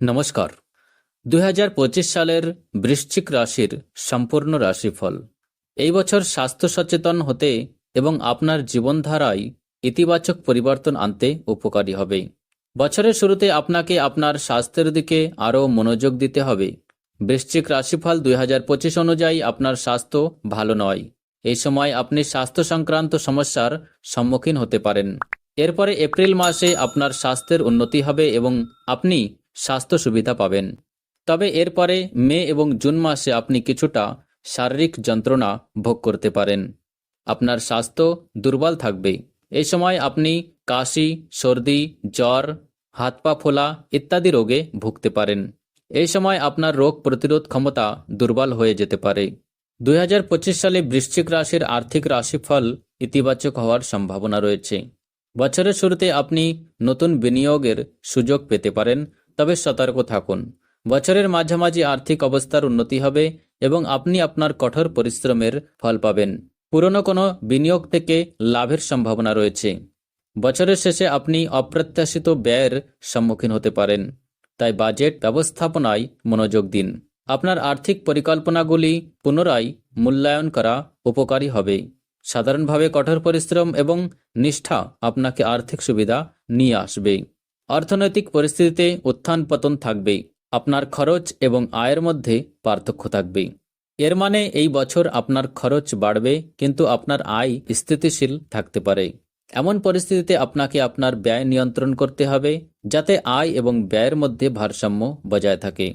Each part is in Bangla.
নমস্কার। দুই হাজার পঁচিশ সালের বৃশ্চিক রাশির সম্পূর্ণ রাশিফল। এই বছর স্বাস্থ্য সচেতন হতে এবং আপনার জীবনধারায় ইতিবাচক পরিবর্তন আনতে উপকারী হবে। বছরের শুরুতে আপনাকে আপনার স্বাস্থ্যের দিকে আরও মনোযোগ দিতে হবে। বৃশ্চিক রাশিফল দুই হাজার পঁচিশ অনুযায়ী আপনার স্বাস্থ্য ভালো নয়। এই সময় আপনি স্বাস্থ্য সংক্রান্ত সমস্যার সম্মুখীন হতে পারেন। এরপরে এপ্রিল মাসে আপনার স্বাস্থ্যের উন্নতি হবে এবং আপনি স্বাস্থ্য সুবিধা পাবেন। তবে এরপরে মে এবং জুন মাসে আপনি কিছুটা শারীরিক যন্ত্রণা ভোগ করতে পারেন। আপনার স্বাস্থ্য দুর্বল থাকবে। এই সময় আপনি কাশি, সর্দি, জ্বর, হাত পা ফোলা ইত্যাদি রোগে ভুগতে পারেন। এই সময় আপনার রোগ প্রতিরোধ ক্ষমতা দুর্বল হয়ে যেতে পারে। দুই হাজার পঁচিশ সালে বৃশ্চিক রাশির আর্থিক রাশিফল ইতিবাচক হওয়ার সম্ভাবনা রয়েছে। বছরের শুরুতে আপনি নতুন বিনিয়োগের সুযোগ পেতে পারেন তবে সতর্ক থাকুন। বছরের মাঝামাঝি আর্থিক অবস্থার উন্নতি হবে এবং আপনি আপনার কঠোর পরিশ্রমের ফল পাবেন। পুরনো কোনো বিনিয়োগ থেকে লাভের সম্ভাবনা রয়েছে। বছরের শেষে আপনি অপ্রত্যাশিত ব্যয়ের সম্মুখীন হতে পারেন। তাই বাজেট, ব্যবস্থাপনায় মনোযোগ দিন। আপনার আর্থিক পরিকল্পনাগুলি পুনরায় মূল্যায়ন করা উপকারী হবে। সাধারণভাবে কঠোর পরিশ্রম এবং নিষ্ঠা আপনাকে আর্থিক সুবিধা নিয়ে আসবে। অর্থনৈতিক পরিস্থিতিতে উত্থান পতন থাকবে, আপনার খরচ এবং আয়ের মধ্যে পার্থক্য থাকবে। এর মানে এই বছর আপনার খরচ বাড়বে, কিন্তু আপনার আয় স্থিতিশীল থাকতে পারে। এমন পরিস্থিতিতে আপনাকে আপনার ব্যয় নিয়ন্ত্রণ করতে হবে, যাতে আয় এবং ব্যয়ের মধ্যে ভারসাম্য বজায় থাকে।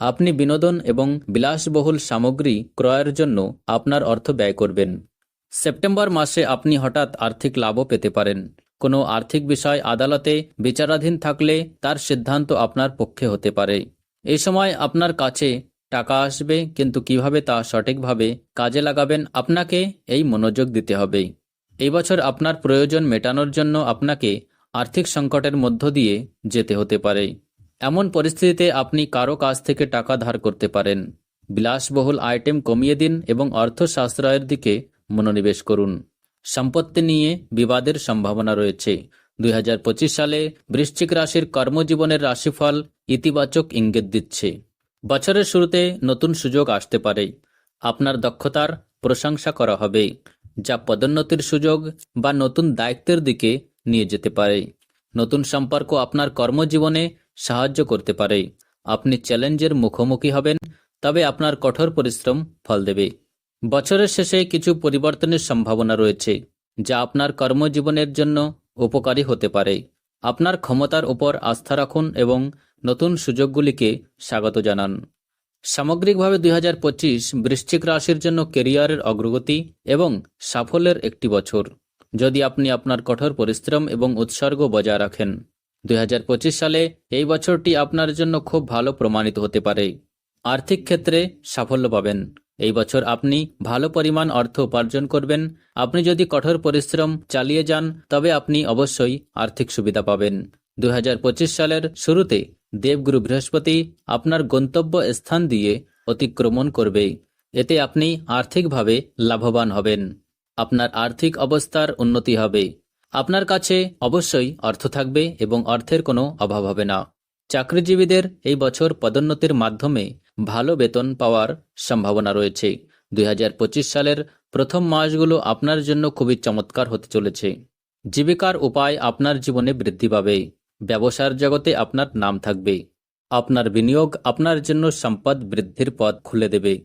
আপনি বিনোদন এবং বিলাসবহুল সামগ্রী ক্রয়ের জন্য আপনার অর্থ ব্যয় করবেন। সেপ্টেম্বর মাসে আপনি হঠাৎ আর্থিক লাভও পেতে পারেন। কোনো আর্থিক বিষয় আদালতে বিচারাধীন থাকলে তার সিদ্ধান্ত আপনার পক্ষে হতে পারে। এই সময় আপনার কাছে টাকা আসবে, কিন্তু কীভাবে তা সঠিকভাবে কাজে লাগাবেন আপনাকে এই মনোযোগ দিতে হবে। এই বছর আপনার প্রয়োজন মেটানোর জন্য আপনাকে আর্থিক সংকটের মধ্য দিয়ে যেতে হতে পারে। এমন পরিস্থিতিতে আপনি কারও কাছ থেকে টাকা ধার করতে পারেন। বিলাসবহুল আইটেম কমিয়ে দিন এবং অর্থ সাশ্রয়ের দিকে মনোনিবেশ করুন। সম্পত্তি নিয়ে বিবাদের সম্ভাবনা রয়েছে। দুই হাজার পঁচিশ সালে বৃশ্চিক রাশির কর্মজীবনের রাশিফল ইতিবাচক ইঙ্গিত দিচ্ছে। বছরের শুরুতে নতুন সুযোগ আসতে পারে। আপনার দক্ষতার প্রশংসা করা হবে, যা পদোন্নতির সুযোগ বা নতুন দায়িত্বের দিকে নিয়ে যেতে পারে। নতুন সম্পর্ক আপনার কর্মজীবনে সাহায্য করতে পারে। আপনি চ্যালেঞ্জের মুখোমুখি হবেন, তবে আপনার কঠোর পরিশ্রম ফল দেবে। বছরের শেষে কিছু পরিবর্তনের সম্ভাবনা রয়েছে, যা আপনার কর্মজীবনের জন্য উপকারী হতে পারে। আপনার ক্ষমতার উপর আস্থা রাখুন এবং নতুন সুযোগগুলিকে স্বাগত জানান। সামগ্রিকভাবে দুই হাজার পঁচিশ বৃশ্চিক রাশির জন্য কেরিয়ারের অগ্রগতি এবং সাফল্যের একটি বছর। যদি আপনি আপনার কঠোর পরিশ্রম এবং উৎসর্গ বজায় রাখেন, দুই হাজার পঁচিশ সালে এই বছরটি আপনার জন্য খুব ভালো প্রমাণিত হতে পারে। আর্থিক ক্ষেত্রে সাফল্য পাবেন। এই বছর আপনি ভালো পরিমাণ অর্থ উপার্জন করবেন। আপনি যদি কঠোর পরিশ্রম চালিয়ে যান, তবে আপনি অবশ্যই আর্থিক সুবিধা পাবেন। দু হাজার পঁচিশ সালের শুরুতে দেবগুরু বৃহস্পতি আপনার গন্তব্য স্থান দিয়ে অতিক্রমণ করবে। এতে আপনি আর্থিকভাবে লাভবান হবেন। আপনার আর্থিক অবস্থার উন্নতি হবে। আপনার কাছে অবশ্যই অর্থ থাকবে এবং অর্থের কোনো অভাব হবে না। চাকরিজীবীদের এই বছর পদোন্নতির মাধ্যমে ভালো বেতন পাওয়ার সম্ভাবনা রয়েছে। দুই হাজার পঁচিশ সালের প্রথম মাসগুলো আপনার জন্য খুবই চমৎকার হতে চলেছে। জীবিকার উপায় আপনার জীবনে বৃদ্ধি পাবে। ব্যবসার জগতে আপনার নাম থাকবে। আপনার বিনিয়োগ আপনার জন্য সম্পদ বৃদ্ধির পথ খুলে দেবে।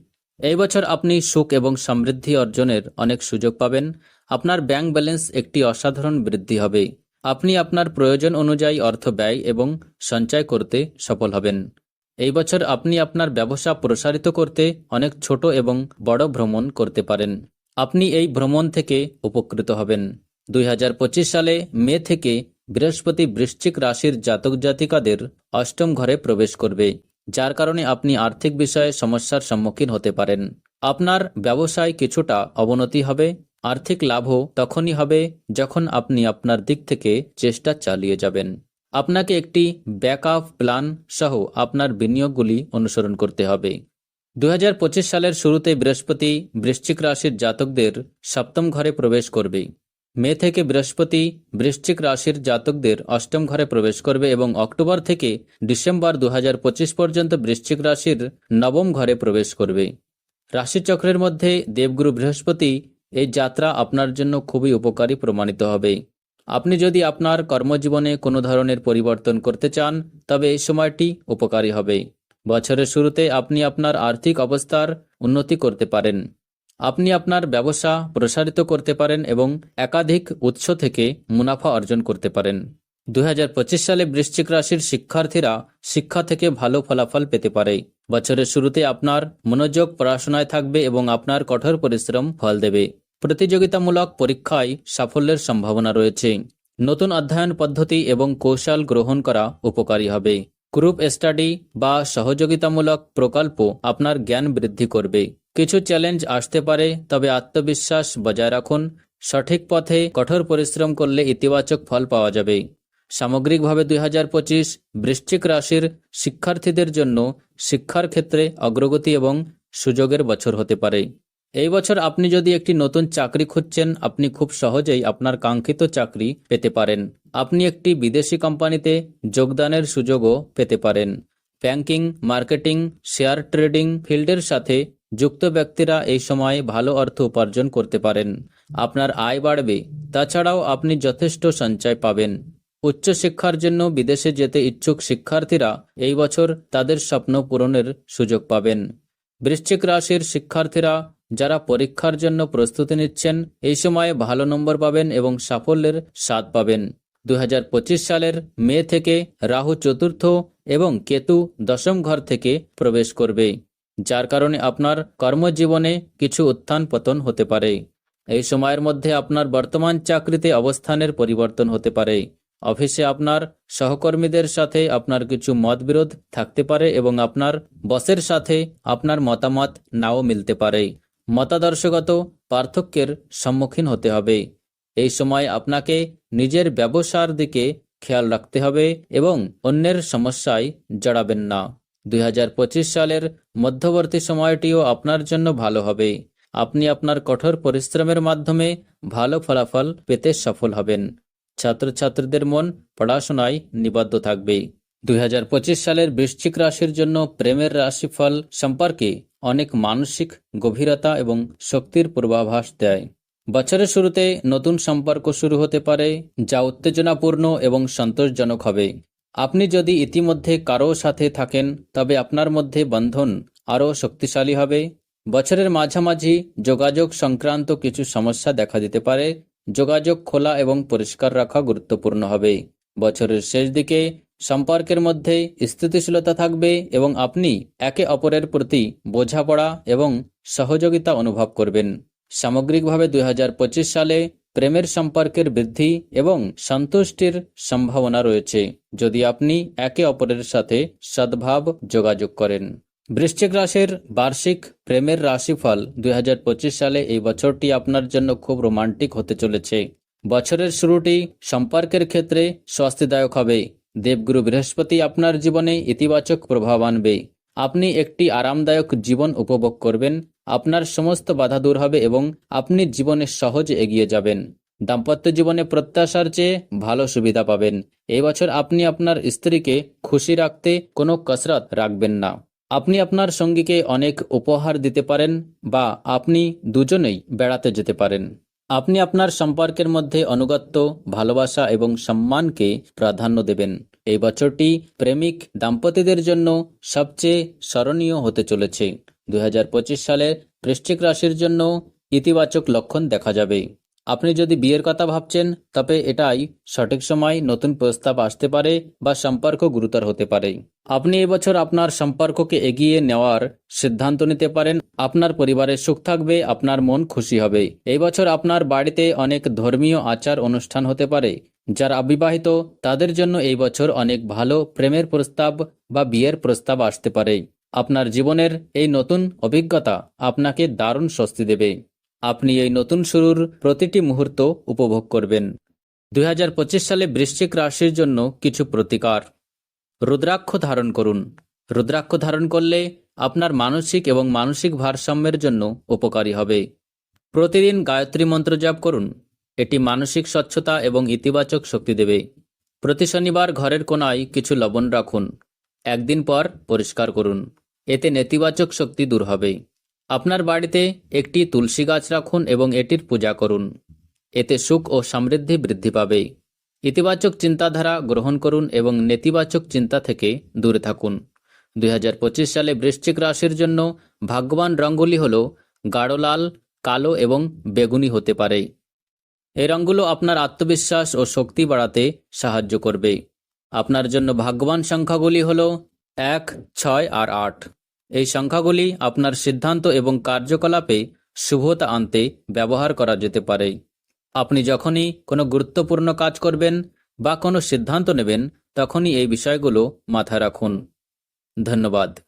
এই বছর আপনি সুখ এবং সমৃদ্ধি অর্জনের অনেক সুযোগ পাবেন। আপনার ব্যাংক ব্যালেন্স একটি অসাধারণ বৃদ্ধি হবে। আপনি আপনার প্রয়োজন অনুযায়ী অর্থ ব্যয় এবং সঞ্চয় করতে সফল হবেন। এই বছর আপনি আপনার ব্যবসা প্রসারিত করতে অনেক ছোট এবং বড় ভ্রমণ করতে পারেন। আপনি এই ভ্রমণ থেকে উপকৃত হবেন। দুই হাজার পঁচিশ সালে মে থেকে বৃহস্পতি বৃশ্চিক রাশির জাতক জাতিকাদের অষ্টম ঘরে প্রবেশ করবে, যার কারণে আপনি আর্থিক বিষয়ে সমস্যার সম্মুখীন হতে পারেন। আপনার ব্যবসায় কিছুটা অবনতি হবে, আর্থিক লাভও তখনই হবে যখন আপনি আপনার দিক থেকে চেষ্টা চালিয়ে যাবেন। আপনাকে একটি ব্যাকআপ প্ল্যান সহ আপনার বিনিয়োগগুলি অনুসরণ করতে হবে। দুহাজার পঁচিশ সালের শুরুতে বৃহস্পতি বৃশ্চিক রাশির জাতকদের সপ্তম ঘরে প্রবেশ করবে। মে থেকে বৃহস্পতি বৃশ্চিক রাশির জাতকদের অষ্টম ঘরে প্রবেশ করবে এবং অক্টোবর থেকে ডিসেম্বর দু হাজার পঁচিশ পর্যন্ত বৃশ্চিক রাশির নবম ঘরে প্রবেশ করবে। রাশিচক্রের মধ্যে দেবগুরু বৃহস্পতি এই যাত্রা আপনার জন্য খুবই উপকারী প্রমাণিত হবে। আপনি যদি আপনার কর্মজীবনে কোনো ধরনের পরিবর্তন করতে চান, তবে এই সময়টি উপকারী হবে। বছরের শুরুতে আপনি আপনার আর্থিক অবস্থার উন্নতি করতে পারেন। আপনি আপনার ব্যবসা প্রসারিত করতে পারেন এবং একাধিক উৎস থেকে মুনাফা অর্জন করতে পারেন। দু হাজার পঁচিশ সালে বৃশ্চিক রাশির শিক্ষার্থীরা শিক্ষা থেকে ভালো ফলাফল পেতে পারে। বছরের শুরুতে আপনার মনোযোগ পড়াশোনায় থাকবে এবং আপনার কঠোর পরিশ্রম ফল দেবে। প্রতিযোগিতামূলক পরীক্ষায় সাফল্যের সম্ভাবনা রয়েছে। নতুন অধ্যয়ন পদ্ধতি এবং কৌশল গ্রহণ করা উপকারী হবে। গ্রুপ স্টাডি বা সহযোগিতামূলক প্রকল্প আপনার জ্ঞান বৃদ্ধি করবে। কিছু চ্যালেঞ্জ আসতে পারে, তবে আত্মবিশ্বাস বজায় রাখুন। সঠিক পথে কঠোর পরিশ্রম করলে ইতিবাচক ফল পাওয়া যাবে। সামগ্রিকভাবে দুই হাজার পঁচিশ বৃশ্চিক রাশির শিক্ষার্থীদের জন্য শিক্ষার ক্ষেত্রে অগ্রগতি এবং সুযোগের বছর হতে পারে। এই বছর আপনি যদি একটি নতুন চাকরি খুঁজছেন, আপনি খুব সহজেই আপনার কাঙ্ক্ষিত চাকরি পেতে পারেন। আপনি একটি বিদেশি কোম্পানিতে যোগদানের সুযোগও পেতে পারেন। ব্যাংকিং, মার্কেটিং, শেয়ার ট্রেডিং ফিল্ডের সাথে যুক্ত ব্যক্তিরা এই সময়ে ভালো অর্থ উপার্জন করতে পারেন। আপনার আয় বাড়বে। তাছাড়াও আপনি যথেষ্ট সঞ্চয় পাবেন। উচ্চশিক্ষার জন্য বিদেশে যেতে ইচ্ছুক শিক্ষার্থীরা এই বছর তাদের স্বপ্ন পূরণের সুযোগ পাবেন। বৃশ্চিক রাশির শিক্ষার্থীরা যারা পরীক্ষার জন্য প্রস্তুতি নিচ্ছেন, এই সময়ে ভালো নম্বর পাবেন এবং সাফল্যের স্বাদ পাবেন। দু হাজার পঁচিশ সালের মে থেকে রাহু চতুর্থ এবং কেতু দশম ঘর থেকে প্রবেশ করবে, যার কারণে আপনার কর্মজীবনে কিছু উত্থান পতন হতে পারে। এই সময়ের মধ্যে আপনার বর্তমান চাকরিতে অবস্থানের পরিবর্তন হতে পারে। অফিসে আপনার সহকর্মীদের সাথে আপনার কিছু মতবিরোধ থাকতে পারে এবং আপনার বসের সাথে আপনার মতামত নাও মিলতে পারে। মতাদর্শগত পার্থক্যের সম্মুখীন হতে হবে। এই সময় আপনাকে নিজের ব্যবসার দিকে খেয়াল রাখতে হবে এবং অন্যের সমস্যায় জড়াবেন না। দুই হাজার পঁচিশ সালের মধ্যবর্তী সময়টিও আপনার জন্য ভালো হবে। আপনি আপনার কঠোর পরিশ্রমের মাধ্যমে ভালো ফলাফল পেতে সফল হবেন। ছাত্রছাত্রীদের মন পড়াশোনায় নিবদ্ধ থাকবে। দুই হাজার পঁচিশ সালের বৃশ্চিক রাশির জন্য প্রেমের রাশিফল সম্পর্কে অনেক মানসিক গভীরতা এবং শক্তির পূর্বাভাস দেয়। বছরের শুরুতে নতুন সম্পর্ক শুরু হতে পারে, যা উত্তেজনাপূর্ণ এবং সন্তোষজনক হবে। আপনি যদি ইতিমধ্যে কারও সাথে থাকেন, তবে আপনার মধ্যে বন্ধন আরও শক্তিশালী হবে। বছরের মাঝামাঝি যোগাযোগ সংক্রান্ত কিছু সমস্যা দেখা দিতে পারে। যোগাযোগ খোলা এবং পরিষ্কার রাখা গুরুত্বপূর্ণ হবে। বছরের শেষ দিকে সম্পর্কের মধ্যে স্থিতিশীলতা থাকবে এবং আপনি একে অপরের প্রতি বোঝাপড়া এবং সহযোগিতা অনুভব করবেন। সামগ্রিকভাবে দুই হাজার পঁচিশ সালে প্রেমের সম্পর্কের বৃদ্ধি এবং সন্তুষ্টির সম্ভাবনা রয়েছে, যদি আপনি একে অপরের সাথে সদ্ভাব যোগাযোগ করেন। বৃশ্চিক রাশির বার্ষিক প্রেমের রাশিফল দুই হাজার পঁচিশ সালে এই বছরটি আপনার জন্য খুব রোমান্টিক হতে চলেছে। বছরের শুরুটি সম্পর্কের ক্ষেত্রে স্বস্তিদায়ক হবে দেবগুরু বৃহস্পতি আপনার জীবনে ইতিবাচক প্রভাব আনবে। আপনি একটি আরামদায়ক জীবন উপভোগ করবেন, আপনার সমস্ত বাধা দূর হবে এবং আপনি জীবনে সহজে এগিয়ে যাবেন। দাম্পত্য জীবনে প্রত্যাশার চেয়ে ভালো সুবিধা পাবেন। এই বছর আপনি আপনার স্ত্রীকে খুশি রাখতে কোনো কসরত রাখবেন না। আপনি আপনার সঙ্গীকে অনেক উপহার দিতে পারেন বা আপনি দুজনেই বেড়াতে যেতে পারেন। আপনি আপনার সম্পর্কের মধ্যে অনুগত্য ভালোবাসা এবং সম্মানকে প্রাধান্য দেবেন। এই বছরটি প্রেমিক দাম্পতিদের জন্য সবচেয়ে স্মরণীয় হতে চলেছে। দু হাজার পঁচিশ সালের বৃশ্চিক রাশির জন্য ইতিবাচক লক্ষণ দেখা যাবে। আপনি যদি বিয়ের কথা ভাবছেন, তবে এটাই সঠিক সময় নতুন প্রস্তাব আসতে পারে বা সম্পর্ক গুরুতর হতে পারে। আপনি এবছর আপনার সম্পর্ককে এগিয়ে নেওয়ার সিদ্ধান্ত নিতে পারেন, আপনার পরিবারের সুখ থাকবে, আপনার মন খুশি হবে। এই বছর আপনার বাড়িতে অনেক ধর্মীয় আচার অনুষ্ঠান হতে পারে, যারা অবিবাহিত, তাদের জন্য এই বছর অনেক ভালো প্রেমের প্রস্তাব বা বিয়ের প্রস্তাব আসতে পারে। আপনার জীবনের এই নতুন অভিজ্ঞতা আপনাকে দারুণ স্বস্তি দেবে। আপনি এই নতুন শুরুর প্রতিটি মুহূর্ত উপভোগ করবেন। দু হাজার পঁচিশ সালে বৃশ্চিক রাশির জন্য কিছু প্রতিকার। রুদ্রাক্ষ ধারণ করুন। রুদ্রাক্ষ ধারণ করলে আপনার মানসিক এবং মানসিক ভারসাম্যের জন্য উপকারী হবে। প্রতিদিন গায়ত্রী মন্ত্র জপ করুন। এটি মানসিক স্বচ্ছতা এবং ইতিবাচক শক্তি দেবে। প্রতি শনিবার ঘরের কোনায় কিছু লবণ রাখুন। একদিন পর পরিষ্কার করুন। এতে নেতিবাচক শক্তি দূর হবে। আপনার বাড়িতে একটি তুলসী গাছ রাখুন এবং এটির পূজা করুন। এতে সুখ ও সমৃদ্ধি বৃদ্ধি পাবে। ইতিবাচক চিন্তাধারা গ্রহণ করুন এবং নেতিবাচক চিন্তা থেকে দূরে থাকুন। দুই হাজার পঁচিশ সালে বৃশ্চিক রাশির জন্য ভাগ্যবান রঙগুলি হল গাঢ় লাল, কালো এবং বেগুনি হতে পারে। এই রঙগুলো আপনার আত্মবিশ্বাস ও শক্তি বাড়াতে সাহায্য করবে। আপনার জন্য ভাগ্যবান সংখ্যাগুলি হল এক, ছয় আর আট। এই সংখ্যাগুলি আপনার সিদ্ধান্ত এবং কার্যকলাপে শুভতা আনতে ব্যবহার করা যেতে পারে। আপনি যখনই কোনো গুরুত্বপূর্ণ কাজ করবেন বা কোনো সিদ্ধান্ত নেবেন, তখনই এই বিষয়গুলো মাথায় রাখুন। ধন্যবাদ।